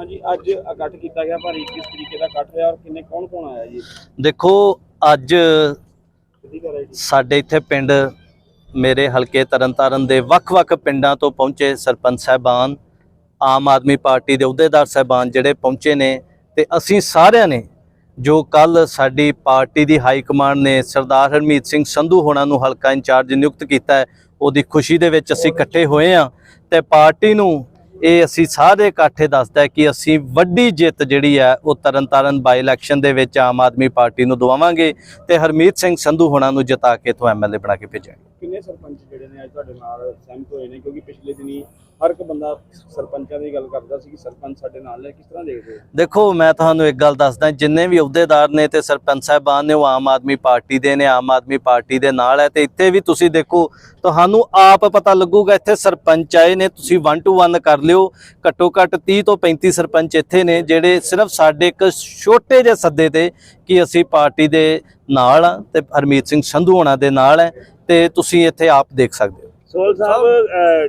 ਹਾਂਜੀ ਅੱਜ ਇਕੱਠ ਕੀਤਾ ਗਿਆ ਭਾਰੀ ਕਿਸ ਤਰੀਕੇ ਦਾ ਇਕੱਠ ਹੋਇਆ ਔਰ ਕਿੰਨੇ ਕੌਣ ਕੌਣ ਆਇਆ ਜੀ? ਦੇਖੋ ਅੱਜ ਸਾਡੇ ਇੱਥੇ ਪਿੰਡ ਮੇਰੇ ਹਲਕੇ ਤਰਨਤਾਰਨ ਦੇ ਵੱਖ-ਵੱਖ ਪਿੰਡਾਂ ਤੋਂ ਪਹੁੰਚੇ ਸਰਪੰਚ ਸਾਹਿਬਾਨ ਆਮ ਆਦਮੀ ਪਾਰਟੀ ਦੇ ਅਹੁਦੇਦਾਰ ਸਾਹਿਬਾਨ ਜਿਹੜੇ ਪਹੁੰਚੇ ਨੇ ਤੇ ਅਸੀਂ ਸਾਰਿਆਂ ਨੇ ਜੋ ਕੱਲ ਸਾਡੀ ਪਾਰਟੀ ਦੀ ਹਾਈ ਕਮਾਂਡ ਨੇ ਸਰਦਾਰ ਹਰਮੀਤ ਸਿੰਘ ਸੰਧੂ ਹੋਣਾ ਨੂੰ ਹਲਕਾ ਇੰਚਾਰਜ ਨਿਯੁਕਤ ਕੀਤਾ ਹੈ ਉਹਦੀ ਖੁਸ਼ੀ ਦੇ ਵਿੱਚ ਅਸੀਂ ਇਕੱਠੇ ਹੋਏ ਆ ਤੇ ਪਾਰਟੀ ਨੂੰ ਇਹ ਅਸੀਂ ਸਾਰੇ ਇਕੱਠੇ ਦੱਸਦਾ ਕਿ ਅਸੀਂ ਵੱਡੀ ਜਿੱਤ ਜਿਹੜੀ ਹੈ ਉਹ ਤਰਨਤਾਰਨ ਬਾਈ ਇਲੈਕਸ਼ਨ ਦੇ ਵਿੱਚ ਆਮ ਆਦਮੀ ਪਾਰਟੀ ਨੂੰ ਦਵਾਵਾਂਗੇ ਤੇ ਹਰਮੀਤ ਸਿੰਘ ਸੰਧੂ ਹੋਣਾ ਨੂੰ ਜਿਤਾ ਕੇ ਤੋਂ ਐਮਐਲਏ ਬਣਾ ਕੇ ਭੇਜਾਂਗੇ। ਕਿੰਨੇ ਸਰਪੰਚ ਜਿਹੜੇ ਨੇ ਅੱਜ ਤੁਹਾਡੇ ਨਾਲ ਸਹਿਮਤ ਹੋਏ ਨੇ? ਕਿਉਂਕਿ ਪਿਛਲੇ ਦਿਨੀ ਹਰ ਇੱਕ ਬੰਦਾ ਸਰਪੰਚਾਂ ਦੀ ਗੱਲ ਕਰਦਾ ਸੀ ਕਿ ਸਰਪੰਚ ਸਾਡੇ ਨਾਲ ਨੇ ਕਿਸ ਤਰ੍ਹਾਂ ਦੇਖਦੇ ਹੋ? ਦੇਖੋ ਮੈਂ ਤੁਹਾਨੂੰ ਇੱਕ ਗੱਲ ਦੱਸਦਾ ਜਿੰਨੇ ਵੀ ਅਹੁਦੇਦਾਰ ਨੇ ਤੇ ਸਰਪੰਚ ਸਾਹਿਬਾਨ ਨੇ ਉਹ ਆਮ ਆਦਮੀ ਪਾਰਟੀ ਦੇ ਨੇ ਆਮ ਆਦਮੀ ਪਾਰਟੀ ਦੇ ਨਾਲ ਹੈ ਤੇ ਇੱਥੇ ਵੀ ਤੁਸੀਂ ਦੇਖੋ ਤੁਹਾਨੂੰ ਆਪ ਪਤਾ ਲੱਗੂਗਾ ਇੱਥੇ ਸਰਪੰਚ ਆਏ ਨੇ ਤੁਸੀਂ 1 ਟੂ 1 ਕਰ ਲਿਓ। ਘੱਟੋ ਘੱਟ 30 ਤੋਂ 35 ਸਰਪੰਚ ਇੱਥੇ ਨੇ ਜਿਹੜੇ ਸਿਰਫ ਸਾਡੇ ਇੱਕ ਛੋਟੇ ਜਿਹੇ ਸੱਦੇ ਤੇ ਕਿ ਅਸੀਂ ਪਾਰਟੀ ਦੇ ਨਾਲ ਆ ਤੇ ਹਰਮੀਤ ਸਿੰਘ ਸੰਧੂ ਹੋਣਾ ਦੇ ਨਾਲ ਹੈ ਤੇ ਤੁਸੀਂ ਇੱਥੇ ਆਪ ਦੇਖ ਸਕਦੇ ਹੋ। ਸੋਲ ਸਾਹਿਬ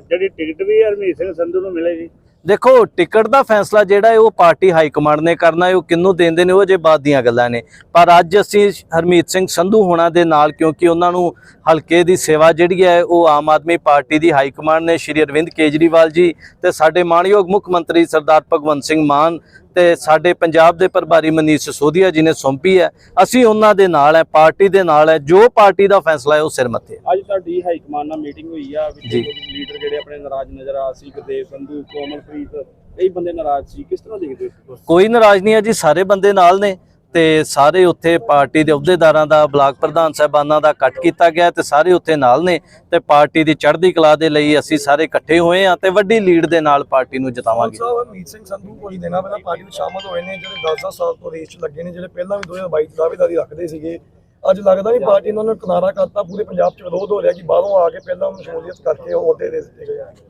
ਜਿਹੜੀ ਟਿਕਟ ਵੀ ਹਰਮੀਤ ਸਿੰਘ ਸੰਧੂ ਨੂੰ ਮਿਲੇਗੀ ਦੇਖੋ, ਟਿਕਟ ਦਾ ਫੈਸਲਾ ਜਿਹੜਾ ਹੈ, ਉਹ ਪਾਰਟੀ ਹਾਈ ਕਮਾਂਡ ਨੇ ਕਰਨਾ ਹੈ, ਉਹ ਕਿੰਨੂੰ ਦਿੰਦੇ ਨੇ, ਉਹ ਜੇ ਬਾਅਦ ਦੀਆਂ ਗੱਲਾਂ ਨੇ। ਪਰ ਅੱਜ ਅਸੀਂ ਹਰਮੀਤ ਸਿੰਘ ਸੰਧੂ ਹੋਣਾ ਦੇ ਨਾਲ, ਕਿਉਂਕਿ ਉਹਨਾਂ ਨੂੰ ਹਲਕੇ ਦੀ ਸੇਵਾ ਜਿਹੜੀ ਹੈ, ਉਹ ਆਮ ਆਦਮੀ ਪਾਰਟੀ ਦੀ ਹਾਈ ਕਮਾਂਡ ਨੇ, ਸ਼੍ਰੀ ਅਰਵਿੰਦ ਕੇਜਰੀਵਾਲ ਜੀ ਤੇ ਸਾਡੇ ਮਾਣਯੋਗ ਮੁੱਖ ਮੰਤਰੀ ਸਰਦਾਰ ਭਗਵੰਤ ਸਿੰਘ ਮਾਨ ਤੇ ਸਾਡੇ ਪੰਜਾਬ ਦੇ ਪ੍ਰਭਾਰੀ ਮਨੀਸ਼ ਸਿਸੋਦੀਆ ਜੀ ਨੇ ਸੌਂਪੀ ਹੈ। ਅਸੀਂ ਉਹਨਾਂ ਦੇ ਨਾਲ ਹੈ ਪਾਰਟੀ ਦੇ ਨਾਲ ਹੈ। ਜੋ ਪਾਰਟੀ ਦਾ ਫੈਸਲਾ ਹੈ ਉਹ ਸਿਰ ਮੱਥੇ। ਅੱਜ ਤੁਹਾਡੀ ਹਾਈ ਕਮਾਂਡ ਨਾਲ ਮੀਟਿੰਗ ਹੋਈ ਆ ਵਿੱਚ ਲੀਡਰ ਜਿਹੜੇ ਆਪਣੇ ਨਾਰਾਜ਼ ਨਜ਼ਰ ਆ ਸੀ ਗੁਰਦੇਵ ਸੰਧੂ ਕੋਮਲਪ੍ਰੀਤ ਕਈ ਬੰਦੇ ਨਾਰਾਜ਼ ਸੀ। ਕਿਸ ਤਰ੍ਹਾਂ ਦੇਖਦੇ ਹੋ ਕੋਈ ਨਾਰਾਜ਼ ਨਹੀਂ ਹੈ ਜੀ ਸਾਰੇ ਬੰਦੇ ਨਾਲ ਨੇ। ਤੇ ਸਾਰੇ ਉੱਥੇ ਪਾਰਟੀ ਦੇ ਅਹੁਦੇਦਾਰਾਂ ਦਾ ਬਲਾਕ ਪ੍ਰਧਾਨ ਸਾਹਿਬਾਨਾਂ ਦਾ ਇਕੱਠ ਕੀਤਾ ਗਿਆ ਤੇ ਸਾਰੇ ਉੱਥੇ ਨਾਲ ਨੇ ਤੇ ਪਾਰਟੀ ਦੀ ਚੜ੍ਹਦੀ ਕਲਾ ਦੇ ਲਈ ਅਸੀਂ ਸਾਰੇ ਇਕੱਠੇ ਹੋਏ ਆ ਤੇ ਵੱਡੀ ਲੀਡ ਦੇ ਨਾਲ ਪਾਰਟੀ ਨੂੰ ਜਿਤਾਵਾਂਗੇ। ਹਰਮੀਤ ਸਿੰਘ ਸੰਧੂ ਕੁਝ ਦਿਨਾਂ ਪਹਿਲਾਂ ਪਾਰਟੀ ਵਿੱਚ ਸ਼ਾਮਲ ਹੋਏ ਨੇ ਜਿਹੜੇ 10 ਸਾਲ ਤੋਂ ਰੇਸ 'ਚ ਲੱਗੇ ਨੇ ਜਿਹੜੇ ਪਹਿਲਾਂ ਵੀ 2022 ਚ ਦਾਅਵੇਦਾਰੀ ਰੱਖਦੇ ਸੀਗੇ। ਅੱਜ ਲੱਗਦਾ ਨਹੀਂ ਪਾਰਟੀ ਇਹਨਾਂ ਨੂੰ ਕਿਨਾਰਾ ਕਰਤਾ ਪੂਰੇ ਪੰਜਾਬ 'ਚ ਵਿਰੋਧ ਹੋ ਰਿਹਾ ਕਿ ਬਾਹਰੋਂ ਆ ਕੇ ਪਹਿਲਾਂ ਸ਼ਮੂਲੀਅਤ ਕਰਕੇ ਉਹ ਅਹੁਦੇ ਦੇ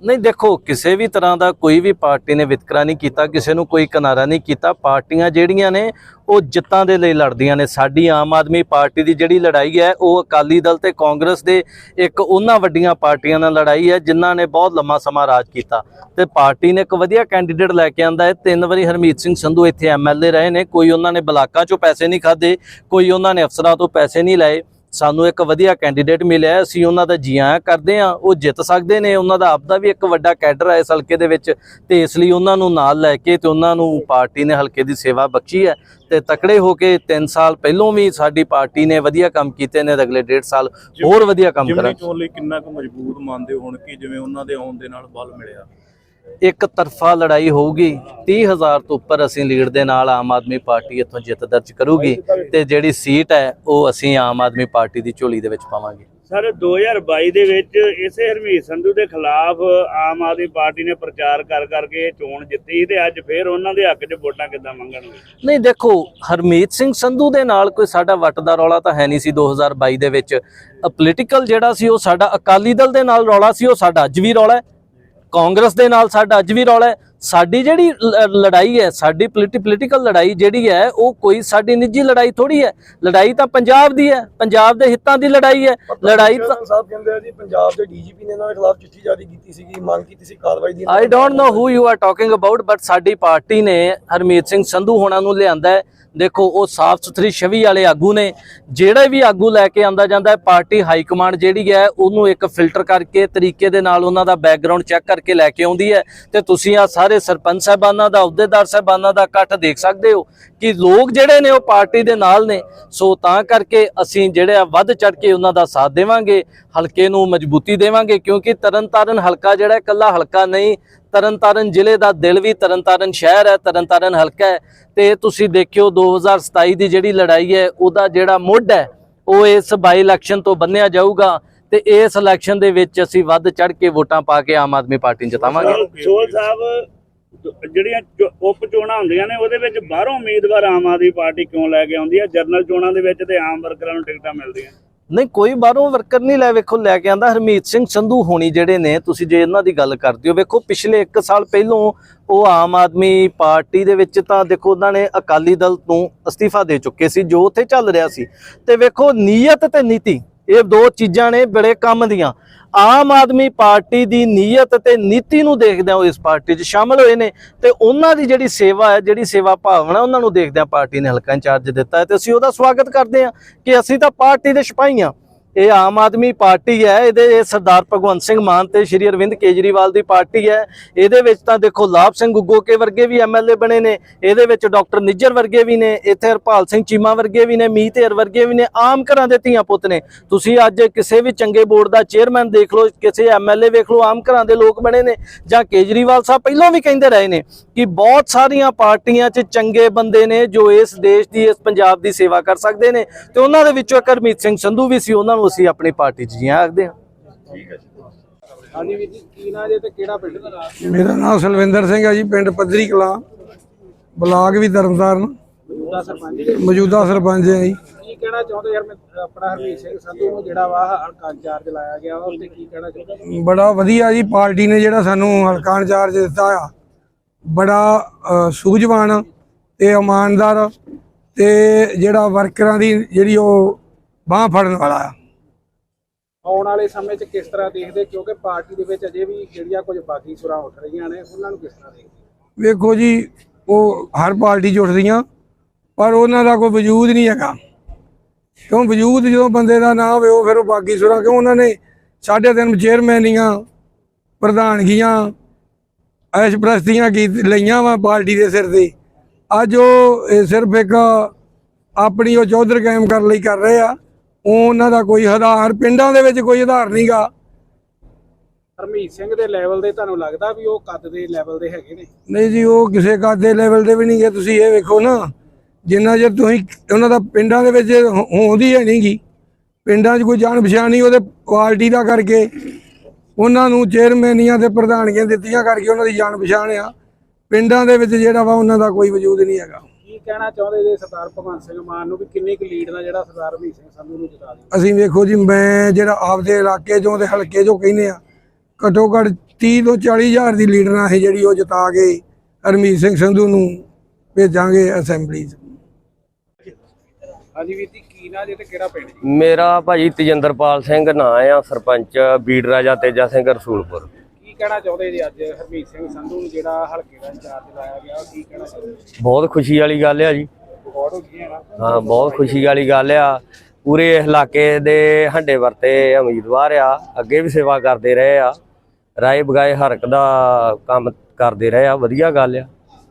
ਨਹੀਂ ਦੇਖੋ ਕਿਸੇ ਵੀ ਤਰ੍ਹਾਂ ਦਾ ਕੋਈ ਵੀ ਪਾਰਟੀ ਨੇ ਵਿਤਕਰਾ ਨਹੀਂ ਕੀਤਾ ਕਿਸੇ ਨੂੰ ਕੋਈ ਕਿਨਾਰਾ ਨਹੀਂ ਕੀਤਾ ਪਾਰਟੀਆਂ ਜਿਹੜੀਆਂ ਨੇ ਉਹ ਜਿੱਤਾਂ ਦੇ ਲਈ ਲੜਦੀਆਂ ਨੇ। ਸਾਡੀ ਆਮ ਆਦਮੀ ਪਾਰਟੀ ਦੀ ਜਿਹੜੀ ਲੜਾਈ ਹੈ, ਉਹ ਅਕਾਲੀ ਦਲ ਤੇ ਕਾਂਗਰਸ ਦੇ ਇੱਕ ਉਹਨਾਂ ਵੱਡੀਆਂ ਪਾਰਟੀਆਂ ਨਾਲ ਲੜਾਈ ਹੈ, ਜਿਨ੍ਹਾਂ ਨੇ ਬਹੁਤ ਲੰਮਾ ਸਮਾਂ ਰਾਜ ਕੀਤਾ। ਤੇ ਪਾਰਟੀ ਨੇ ਇੱਕ ਵਧੀਆ ਕੈਂਡੀਡੇਟ ਲੈ ਕੇ ਆਂਦਾ ਹੈ। ਤਿੰਨ ਵਾਰੀ ਹਰਮੀਤ ਸਿੰਘ ਸੰਧੂ ਇੱਥੇ ਐਮਐਲਏ ਰਹੇ ਨੇ। ਕੋਈ ਉਹਨਾਂ ਨੇ ਬਲਾਕਾਂ ਚੋਂ ਪੈਸੇ ਨਹੀਂ ਖਾਦੇ ਕੋਈ ਉਹਨਾਂ ਨੇ ਅਫਸਰਾਂ ਤੋਂ ਪੈਸੇ ਨਹੀਂ ਲਏ। ਸਾਨੂੰ ਇੱਕ ਵਧੀਆ ਕੈਂਡੀਡੇਟ ਮਿਲਿਆ ਅਸੀਂ ਉਹਨਾਂ ਦਾ ਜੀ ਆਇਆਂ ਕਰਦੇ ਹਾਂ ਉਹ ਜਿੱਤ ਸਕਦੇ ਨੇ ਉਹਨਾਂ ਦਾ ਆਪਦਾ ਵੀ ਇੱਕ ਵੱਡਾ ਕੈਡਰ ਹੈ ਇਸ ਹਲਕੇ ਦੇ ਵਿੱਚ ਤੇ ਇਸ ਲਈ ਉਹਨਾਂ ਨੂੰ ਨਾਲ ਲੈ ਕੇ ਤੇ ਉਹਨਾਂ ਨੂੰ ਪਾਰਟੀ ਨੇ ਹਲਕੇ ਦੀ ਸੇਵਾ ਬਖਸ਼ੀ ਹੈ ਤੇ ਤਕੜੇ ਹੋ ਕੇ 3 ਸਾਲ ਪਹਿਲੋਂ ਵੀ ਸਾਡੀ ਪਾਰਟੀ ਨੇ ਵਧੀਆ ਕੰਮ ਕੀਤੇ ਨੇ ਅਗਲੇ 1.5 ਸਾਲ ਹੋਰ ਵਧੀਆ ਕੰਮ ਜਿਮਨੀ ਕਰਾਂਗੇ। ਚੋਣ ਲਈ ਕਿੰਨਾ ਕੁ ਮਜ਼ਬੂਤ ਮੰਨਦੇ ਹੁਣ ਕਿ ਜਿਵੇਂ ਉਹਨਾਂ ਦੇ ਆਉਣ ਦੇ ਨਾਲ ਬਲ ਮਿਲਿਆ? ਇੱਕ ਤਰਫਾ ਲੜਾਈ ਹੋਊਗੀ 30000 ਤੋਂ ਉੱਪਰ ਅਸੀਂ ਲੀਡ ਦੇ ਨਾਲ ਆਮ ਆਦਮੀ ਪਾਰਟੀ ਇੱਥੋਂ ਜਿੱਤ ਦਰਜ ਕਰੂਗੀ ਤੇ ਜਿਹੜੀ ਸੀਟ ਹੈ ਉਹ ਅਸੀਂ ਆਮ ਆਦਮੀ ਪਾਰਟੀ ਦੀ ਝੋਲੀ ਦੇ ਵਿੱਚ ਪਾਵਾਂਗੇ। ਸਰ 2022 ਦੇ ਵਿੱਚ ਇਸੇ ਹਰਮੀਤ ਸੰਧੂ ਦੇ ਖਿਲਾਫ ਆਮ ਆਦਮੀ ਪਾਰਟੀ ਨੇ ਪ੍ਰਚਾਰ ਕਰ ਕਰਕੇ ਚੋਣ ਜਿੱਤੀ ਤੇ ਅੱਜ ਫੇਰ ਉਹਨਾਂ ਦੇ ਹੱਕ 'ਚ ਵੋਟਾਂ ਕਿੱਦਾਂ ਮੰਗਣਗੇ? ਨਹੀਂ ਦੇਖੋ ਹਰਮੀਤ ਸਿੰਘ ਸੰਧੂ ਦੇ ਨਾਲ ਕੋਈ ਸਾਡਾ ਵੱਟ ਦਾ ਰੌਲਾ ਤਾਂ ਹੈ ਨਹੀਂ ਸੀ 2022 ਦੇ ਵਿੱਚ। ਪੋਲੀਟੀਕਲ ਜਿਹੜਾ ਸੀ ਉਹ ਸਾਡਾ ਅਕਾਲੀ ਦਲ ਦੇ ਨਾਲ ਰੌਲਾ ਸੀ ਉਹ ਸਾਡਾ ਅੱਜ ਵੀ ਰੌਲਾ ਹੈ। ਕਾਂਗਰਸ ਦੇ ਨਾਲ ਸਾਡਾ ਅੱਜ ਵੀ ਰੌਲਾ ਹੈ। ਸਾਡੀ ਜਿਹੜੀ ਲੜਾਈ ਹੈ ਸਾਡੀ ਪੋਲੀਟੀਕਲ ਲੜਾਈ ਜਿਹੜੀ ਹੈ ਉਹ ਕੋਈ ਸਾਡੀ ਨਿੱਜੀ ਲੜਾਈ ਥੋੜੀ ਹੈ। ਲੜਾਈ ਤਾਂ ਪੰਜਾਬ ਦੀ ਹੈ ਪੰਜਾਬ ਦੇ ਹਿੱਤਾਂ ਦੀ ਲੜਾਈ ਹੈ। ਲੜਾਈ ਤਾਂ ਸਾਹਿਬ ਕਹਿੰਦੇ ਆ ਜੀ ਪੰਜਾਬ ਦੇ ਡੀਜੀਪੀ ਨੇ ਇਹਨਾਂ ਦੇ ਖਿਲਾਫ ਚਿੱਠੀ ਜਾਰੀ ਕੀਤੀ ਸੀਗੀ ਮੰਗ ਕੀਤੀ ਸੀ ਕਾਰਵਾਈ ਦੀ। I don't know who you are talking about but ਸਾਡੀ ਪਾਰਟੀ ਨੇ ਹਰਮੀਤ ਸਿੰਘ ਸੰਧੂ ਹੋਣਾ ਨੂੰ ਲਿਆਂਦਾ ਹੈ। ਦੇਖੋ, ਉਹ ਸਾਫ਼ ਸੁਥਰੀ ਛਵੀ ਵਾਲੇ ਆਗੂ ਨੇ। ਜਿਹੜੇ ਵੀ ਆਗੂ ਲੈ ਕੇ ਆਂਦਾ ਜਾਂਦਾ ਹੈ, ਪਾਰਟੀ ਹਾਈ ਕਮਾਂਡ ਜਿਹੜੀ ਹੈ, ਉਹਨੂੰ ਇੱਕ ਫਿਲਟਰ ਕਰਕੇ ਤਰੀਕੇ ਦੇ ਨਾਲ ਉਹਨਾਂ ਦਾ ਬੈਕਗ੍ਰਾਉਂਡ ਚੈੱਕ ਕਰਕੇ ਲੈ ਕੇ ਆਉਂਦੀ ਹੈ। ਤੇ ਤੁਸੀਂ ਆ ਸਾਰੇ ਸਰਪੰਚ ਸਾਹਿਬਾਨਾਂ ਦਾ, ਅਹੁਦੇਦਾਰ ਸਾਹਿਬਾਨਾਂ ਦਾ ਇਕੱਠ ਦੇਖ ਸਕਦੇ ਹੋ ਕਿ ਲੋਕ ਜਿਹੜੇ ਨੇ, ਉਹ ਪਾਰਟੀ ਦੇ ਨਾਲ ਨੇ। ਸੋ ਤਾਂ ਕਰਕੇ ਅਸੀਂ ਜਿਹੜੇ ਆ, ਵੱਧ ਚੜ ਕੇ ਉਹਨਾਂ ਦਾ ਸਾਥ ਦੇਵਾਂਗੇ, ਹਲਕੇ ਨੂੰ ਮਜ਼ਬੂਤੀ ਦੇਵਾਂਗੇ, ਕਿਉਂਕਿ ਤਰਨਤਾਰਨ ਹਲਕਾ ਜਿਹੜਾ, ਇਕੱਲਾ ਹਲਕਾ ਨਹੀਂ ਤਰਨਤਾਰਨ ਜ਼ਿਲ੍ਹੇ ਦਾ ਦਿਲ ਵੀ ਤਰਨਤਾਰਨ ਸ਼ਹਿਰ ਹੈ, ਤਰਨਤਾਰਨ ਹਲਕਾ ਹੈ ਤੇ ਤੁਸੀਂ ਦੇਖਿਓ 2027 ਦੀ ਜਿਹੜੀ ਲੜਾਈ ਹੈ, ਉਹਦਾ ਜਿਹੜਾ ਮੁੱਢ ਹੈ, ਉਹ ਇਸ ਬਾਈ ਇਲੈਕਸ਼ਨ ਤੋਂ ਬੰਨਿਆ ਜਾਊਗਾ ਤੇ ਇਸ ਇਲੈਕਸ਼ਨ ਦੇ ਵਿੱਚ ਅਸੀਂ ਵੱਧ ਚੜ ਕੇ ਵੋਟਾਂ ਪਾ ਕੇ ਆਮ ਆਦਮੀ ਪਾਰਟੀ ਨੂੰ ਜਿਤਾਵਾਂਗੇ। ਸੋਲ ਸਾਹਿਬ ਜਿਹੜੀਆਂ ਉਪ ਚੋਣਾਂ ਹੁੰਦੀਆਂ ਨੇ, ਉਹਦੇ ਵਿੱਚ ਬਾਹਰੋਂ ਉਮੀਦਵਾਰ ਆਮ ਆਦਮੀ ਪਾਰਟੀ ਕਿਉਂ ਲੈ ਕੇ ਆਉਂਦੀ ਹੈ? ਜਨਰਲ ਚੋਣਾਂ ਦੇ ਵਿੱਚ ਤੇ ਆਮ ਵਰਕਰਾਂ ਨੂੰ ਟਿਕਟਾਂ ਮਿਲਦੀਆਂ ਨਹੀਂ, ਕੋਈ ਬਾਹਰੋਂ ਵਰਕਰ ਨਹੀਂ ਲੈ, ਵੇਖੋ, ਲੈ ਕੇ ਆਂਦਾ ਹਰਮੀਤ ਸਿੰਘ ਸੰਧੂ ਹੋਣੀ ਜਿਹੜੇ ਨੇ, ਤੁਸੀਂ ਜੇ ਇਹਨਾਂ ਦੀ ਗੱਲ ਕਰਦੇ ਹੋ, ਵੇਖੋ, ਪਿਛਲੇ 1 ਸਾਲ ਪਹਿਲੋਂ ਉਹ ਆਮ ਆਦਮੀ ਪਾਰਟੀ ਦੇ ਵਿੱਚ ਤਾਂ ਦੇਖੋ ਉਹਨਾਂ ਨੇ ਅਕਾਲੀ ਦਲ ਤੋਂ ਅਸਤੀਫਾ ਦੇ ਚੁੱਕੇ ਸੀ, ਜੋ ਉੱਥੇ ਚੱਲ ਰਿਹਾ ਸੀ। ਤੇ ਵੇਖੋ, ਨੀਅਤ ਤੇ ਨੀਤੀ ਇਹ ਦੋ ਚੀਜ਼ਾਂ ਨੇ ਬੜੇ ਕੰਮ ਦੀਆਂ। ਆਮ ਆਦਮੀ ਪਾਰਟੀ ਦੀ ਨੀਅਤ ਤੇ ਨੀਤੀ ਨੂੰ ਦੇਖਦਿਆਂ ਉਹ ਇਸ ਪਾਰਟੀ 'ਚ ਸ਼ਾਮਲ ਹੋਏ ਨੇ ਤੇ ਉਹਨਾਂ ਦੀ ਜਿਹੜੀ ਸੇਵਾ ਹੈ, ਜਿਹੜੀ ਸੇਵਾ ਭਾਵਨਾ ਉਹਨਾਂ ਨੂੰ ਦੇਖਦਿਆਂ ਪਾਰਟੀ ਨੇ ਹਲਕਾ ਇੰਚਾਰਜ ਦਿੱਤਾ ਹੈ ਤੇ ਅਸੀਂ ਉਹਦਾ ਸਵਾਗਤ ਕਰਦੇ ਹਾਂ ਕਿ ਅਸੀਂ ਤਾਂ ਪਾਰਟੀ ਦੇ ਸਿਪਾਹੀ ਹਾਂ। ਇਹ ਆਮ ਆਦਮੀ ਪਾਰਟੀ ਹੈ, ਇਹਦੇ ਇਹ ਸਰਦਾਰ ਭਗਵੰਤ ਸਿੰਘ ਮਾਨ ਤੇ ਸ਼੍ਰੀ ਅਰਵਿੰਦ ਕੇਜਰੀਵਾਲ ਦੀ ਪਾਰਟੀ ਹੈ। ਇਹਦੇ ਵਿੱਚ ਤਾਂ ਦੇਖੋ ਲਾਭ ਸਿੰਘ ਗੁੱਗੋਕੇ ਵਰਗੇ ਵੀ ਐਮਐਲਏ ਬਣੇ ਨੇ, ਇਹਦੇ ਵਿੱਚ ਡਾਕਟਰ ਨਿੱਜਰ ਵਰਗੇ ਵੀ ਨੇ, ਇੱਥੇ ਹਰਪਾਲ ਸਿੰਘ ਚੀਮਾ ਵਰਗੇ ਵੀ ਨੇ, ਮੀਤ ਵਰਗੇ ਵੀ ਨੇ, ਆਮ ਘਰਾਂ ਦੇ ਧੀਆਂ ਪੁੱਤ ਨੇ। ਤੁਸੀਂ ਅੱਜ ਕਿਸੇ ਵੀ ਚੰਗੇ ਬੋਰਡ ਦਾ ਚੇਅਰਮੈਨ ਦੇਖ ਲਓ, ਕਿਸੇ ਐਮਐਲਏ ਵੇਖ ਲਓ, ਆਮ ਘਰਾਂ ਦੇ ਲੋਕ ਬਣੇ ਨੇ, ਜਾਂ ਕੇਜਰੀਵਾਲ ਸਾਹਿਬ ਪਹਿਲਾਂ ਵੀ ਕਹਿੰਦੇ ਰਹੇ ਨੇ ਕਿ ਬਹੁਤ ਸਾਰੀਆਂ ਪਾਰਟੀਆਂ 'ਚ ਚੰਗੇ ਬੰਦੇ ਨੇ ਜੋ ਇਸ ਦੇਸ਼ ਦੀ, ਇਸ ਪੰਜਾਬ ਦੀ ਸੇਵਾ ਕਰ ਸਕਦੇ ਨੇ। ਤੇ ਉਹਨਾਂ ਦੇ ਵਿੱਚੋਂ ਇੱਕ ਹਰਮੀਤ ਸਿੰਘ ਸੰਧੂ ਵੀ ਸੀ, ਉਹਨਾਂ ਨੂੰ ਅਸੀਂ ਆਪਣੀ ਪਾਰਟੀ 'ਚ ਜੀਆਂ ਆਖਦੇ ਹਾਂ। ਹਾਂਜੀ ਵੀਰ ਜੀ ਕੀ ਨਾਂ ਜੇ ਤੇ ਕਿਹੜਾ ਪਿੰਡ ਦਾ ਮੇਰਾ ਨਾਮ ਸਲਵਿੰਦਰ ਸਿੰਘ ਹੈ ਜੀ ਪਿੰਡ ਪੱਧਰੀ ਕਲਾਂ ਬਲਾਕ ਵੀ ਤਰਨਤਾਰਨ। ਮੌਜੂਦਾ ਸਰਪੰਚ। ਮੌਜੂਦਾ ਸਰਪੰਚ ਹੈ ਜੀ। ਕੀ ਕਹਿਣਾ ਚਾਹੁੰਦੇ ਯਾਰ ਮੈਂ ਆਪਣਾ ਹਰਮੀਤ ਸਿੰਘ ਸੰਧੂ ਨੂੰ ਜਿਹੜਾ ਵਾ ਹਲਕਾ ਇੰਚਾਰਜ ਲਾਇਆ ਗਿਆ ਵਾ ਤੇ ਕੀ ਕਹਿਣਾ ਚਾਹੁੰਦੇ ਬੜਾ ਵਧੀਆ ਜੀ ਪਾਰਟੀ ਨੇ ਜਿਹੜਾ ਸਾਨੂੰ ਹਲਕਾ ਇੰਚਾਰਜ ਦਿੱਤਾ ਆ। ਬੜਾ ਸੂਝਵਾਨ ਤੇ ਇਮਾਨਦਾਰ ਤੇ ਜਿਹੜਾ ਵਰਕਰਾਂ ਦੀ ਜਿਹੜੀ ਉਹ ਬਾਹ ਫੜਨ ਵਾਲਾ ਆ। ਆਉਣ ਵਾਲੇ ਸਮੇਂ 'ਚ ਕਿਸ ਤਰ੍ਹਾਂ ਦੇਖਦੇ? ਕਿਉਂਕਿ ਪਾਰਟੀ ਦੇ ਵਿੱਚ ਅਜੇ ਵੀ ਜਿਹੜੀਆਂ ਕੁਝ ਬਾਕੀ ਸੁਰਾਂ ਉੱਠ ਰਹੀਆਂ ਨੇ, ਉਹਨਾਂ ਨੂੰ ਕਿਸ ਤਰ੍ਹਾਂ ਦੇਖਦੇ? ਵੇਖੋ ਜੀ, ਉਹ ਹਰ ਪਾਰਟੀ 'ਚ ਉੱਠਦੀਆਂ, ਪਰ ਉਹਨਾਂ ਦਾ ਕੋਈ ਵਜੂਦ ਨਹੀਂ ਹੈਗਾ। ਕਿਉਂ ਵਜੂਦ? ਜਦੋਂ ਬੰਦੇ ਦਾ ਨਾ ਹੋਵੇ, ਉਹ ਫਿਰ ਉਹ ਬਾਗੀ ਸੁਰਾਂ ਕਿਉਂ ਉਹਨਾਂ ਨੇ? ਸਾਢੇ ਤਿੰਨ ਚੇਅਰਮੈਨੀਆਂ ਪ੍ਰਧਾਨਗੀਆਂ, ਐਸ਼ ਪ੍ਰਸਤੀਆਂ ਕੀ ਲਈਆਂ ਵਾ ਪਾਰਟੀ ਦੇ ਸਿਰ ਤੇ। ਅੱਜ ਉਹ ਸਿਰਫ ਇੱਕ ਆਪਣੀ ਉਹ ਚੌਧਰ ਕਾਇਮ ਕਰਨ ਲਈ ਕਰ ਰਹੇ ਆ। ਉਹਨਾਂ ਦਾ ਕੋਈ ਆਧਾਰ ਪਿੰਡਾਂ ਦੇ ਵਿੱਚ ਕੋਈ ਆਧਾਰ ਨਹੀਂਗਾ। ਹਰਮੀਤ ਸਿੰਘ ਦੇ ਲੈਵਲ ਦੇ ਤੁਹਾਨੂੰ ਲੱਗਦਾ ਵੀ ਉਹ ਕੱਦ ਦੇ ਲੈਵਲ ਦੇ ਹੈਗੇ ਨੇ? ਨਹੀਂ ਜੀ ਉਹ ਕਿਸੇ ਕਾਦੇ ਲੈਵਲ ਦੇ ਵੀ ਨਹੀਂ ਗਏ ਤੁਸੀਂ ਇਹ ਵੇਖੋ ਨਾ। ਜਿੰਨਾ ਚਿਰ ਤੁਸੀਂ ਉਹਨਾਂ ਦਾ ਪਿੰਡਾਂ ਦੇ ਵਿੱਚ ਹੋਂਦੀ ਹੈ ਨਹੀਂਗੀ। ਪਿੰਡਾਂ 'ਚ ਕੋਈ ਜਾਣ ਪਛਾਣ ਨਹੀਂ ਉਹਦੇ ਪਾਰਟੀ ਦਾ ਕਰਕੇ। ਉਹਨਾਂ ਨੂੰ ਚੇਅਰਮੈਨੀਆਂ ਤੇ ਪ੍ਰਧਾਨਗੀਆਂ ਦਿੱਤੀਆਂ ਕਰਕੇ ਉਹਨਾਂ ਦੀ ਜਾਣ ਪਛਾਣ ਆ। ਪਿੰਡਾਂ ਦੇ ਵਿੱਚ ਜਿਹੜਾ ਵਾ ਉਹਨਾਂ ਦਾ ਕੋਈ ਵਜੂਦ ਨਹੀਂ ਹੈਗਾ। ਕਹਿਣਾ ਚਾਹੁੰਦੇ ਜੇ ਸਰਦਾਰ ਭਗਵੰਤ ਸਿੰਘ ਮਾਨ ਨੂੰ ਵੀ ਕਿੰਨੀ ਕੁ ਲੀਡ ਨਾਲ ਜਿਹੜਾ ਸਰਦਾਰ ਹਰਮੀਤ ਸਿੰਘ ਸੰਧੂ ਨੂੰ ਜਿਤਾ ਦੇ ਅਸੀਂ ਵੇਖੋ ਜੀ ਮੈਂ ਜਿਹੜਾ ਆਪਦੇ ਇਲਾਕੇ ਚੋਂ ਤੇ ਹਲਕੇ ਚੋਂ ਕਹਿੰਦੇ ਆ ਘੱਟੋ ਘੱਟ 30 ਤੋਂ 40 ਹਜ਼ਾਰ ਦੀ ਲੀਡਰ ਨਾਲ ਇਹ ਜਿਹੜੀ ਉਹ ਜਿਤਾ ਕੇ ਹਰਮੀਤ ਸਿੰਘ ਸੰਧੂ ਨੂੰ ਭੇਜਾਂਗੇ ਅਸੈਂਬਲੀ 'ਚ। ਹਾਂਜੀ ਵੀਰ ਜੀ ਕੀ ਨਾਂ ਜੇ ਤੇ ਕਿਹੜਾ ਪਿੰਡ ਜੀ? ਮੇਰਾ ਭਾਜੀ ਤੇਜਿੰਦਰਪਾਲ ਸਿੰਘ ਨਾਂ ਆ ਸਰਪੰਚ ਬੀੜ ਰਾਜਾ ਤੇਜਾ ਸਿੰਘ ਰਸੂਲਪੁਰ। ਕਹਿਣਾ ਚਾਹੁੰਦੇ ਜੀ ਅੱਜ ਹਰਮੀਤ ਸਿੰਘ ਸੰਧੂ ਨੂੰ ਜਿਹੜਾ ਹਲਕੇ ਦਾ ਇੰਚਾਰਜ ਲਾਇਆ ਗਿਆ ਉਹ ਕੀ ਕਹਿਣਾ ਚਾਹੁੰਦੇ ਬਹੁਤ ਖੁਸ਼ੀ ਵਾਲੀ ਗੱਲ ਆ ਜੀ। ਬਹੁਤ ਹੋ ਗਈਆਂ ਨਾ? ਹਾਂ ਬਹੁਤ ਖੁਸ਼ੀ ਵਾਲੀ ਗੱਲ ਆ। ਪੂਰੇ ਇਲਾਕੇ ਦੇ ਹੰਡੇ ਵਰਤੇ ਉਮੀਦਵਾਰ ਆ। ਅੱਗੇ ਵੀ ਸੇਵਾ ਕਰਦੇ ਰਹੇ ਆ। ਰਾਏ ਬਗਾਏ ਹਰਕ ਦਾ ਕੰਮ ਕਰਦੇ ਰਹੇ ਆ। ਵਧੀਆ ਗੱਲ ਆ।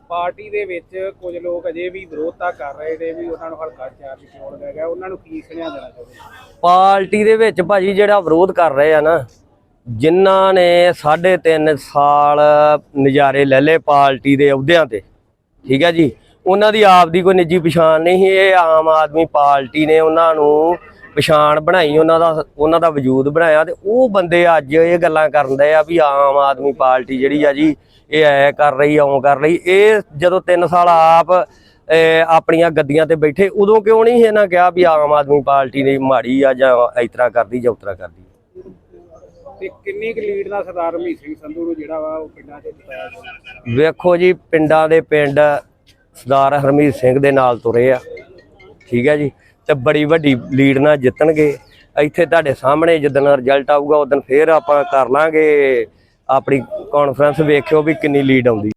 ਪਾਰਟੀ ਦੇ ਵਿੱਚ ਕੁਝ ਲੋਕ ਅਜੇ ਵੀ ਵਿਰੋਧਤਾ ਕਰ ਰਹੇ ਨੇ ਵੀ ਉਹਨਾਂ ਨੂੰ ਹਲਕਾ ਇੰਚਾਰਜ ਕਿਉਂ ਲਗਾਇਆ ਗਿਆ। ਉਹਨਾਂ ਨੂੰ ਕੀ ਸੁਨੇਹਾ ਦੇਣਾ ਚਾਹੁੰਦੇ ਪਾਰਟੀ ਦੇ ਵਿੱਚ ਭਾਜੀ ਜਿਹੜਾ ਵਿਰੋਧ ਕਰ ਰਹੇ ਆ ਨਾ ਜਿਨ੍ਹਾਂ ਨੇ ਸਾਢੇ ਤਿੰਨ ਸਾਲ ਨਜ਼ਾਰੇ ਲੈ ਲਏ ਪਾਰਟੀ ਦੇ ਅਹੁਦਿਆਂ ਤੇ, ਠੀਕ ਹੈ ਜੀ? ਉਹਨਾਂ ਦੀ ਆਪ ਦੀ ਕੋਈ ਨਿੱਜੀ ਪਛਾਣ ਨਹੀਂ ਸੀ, ਇਹ ਆਮ ਆਦਮੀ ਪਾਰਟੀ ਨੇ ਉਹਨਾਂ ਨੂੰ ਪਛਾਣ ਬਣਾਈ, ਉਹਨਾਂ ਦਾ ਉਹਨਾਂ ਦਾ ਵਜੂਦ ਬਣਾਇਆ ਤੇ ਉਹ ਬੰਦੇ ਅੱਜ ਇਹ ਗੱਲਾਂ ਕਰਨ ਦੇ ਆ ਵੀ ਆਮ ਆਦਮੀ ਪਾਰਟੀ ਜਿਹੜੀ ਆ ਜੀ, ਇਹ ਐ ਕਰ ਰਹੀ ਆ ਉਹ ਕਰ ਰਹੀ। ਇਹ ਜਦੋਂ 3 ਸਾਲ ਆਪ ਆਪਣੀਆਂ ਗੱਦੀਆਂ ਤੇ ਬੈਠੇ, ਉਦੋਂ ਕਿਉਂ ਨਹੀਂ ਇਹਨਾਂ ਕਿਹਾ ਵੀ ਆਮ ਆਦਮੀ ਪਾਰਟੀ ਨੇ ਮਾੜੀ ਆ ਜਾਂ ਇਸ ਤਰ੍ਹਾਂ ਕਰਦੀ ਜਾਂ ਉਸ ਤਰ੍ਹਾਂ ਕਰਦੀ? ਤੇ ਕਿੰਨੀ ਕੁ ਲੀਡ ਨਾਲ ਸਰਦਾਰ ਹਰਮੀਤ ਸਿੰਘ ਸੰਧੂ ਨੂੰ ਜਿਹੜਾ ਵਾ ਉਹ ਪਿੰਡਾਂ 'ਚ ਜਿਤਾਇਆ ਗਿਆ ਵੇਖੋ ਜੀ, ਪਿੰਡਾਂ ਦੇ ਪਿੰਡ ਸਰਦਾਰ ਹਰਮੀਤ ਸਿੰਘ ਦੇ ਨਾਲ ਤੁਰੇ ਆ। ਠੀਕ ਹੈ ਜੀ, ਤੇ ਬੜੀ ਵੱਡੀ ਲੀਡ ਨਾਲ ਜਿੱਤਣਗੇ। ਇੱਥੇ ਤੁਹਾਡੇ ਸਾਹਮਣੇ ਜਦੋਂ ਰਿਜ਼ਲਟ ਆਊਗਾ ਉਦੋਂ ਫੇਰ ਆਪਾਂ ਕਰ ਲਾਂਗੇ। ਆਪਣੀ ਕਾਨਫਰੰਸ ਵੇਖਿਓ ਵੀ ਕਿੰਨੀ ਲੀਡ ਆਉਂਦੀ।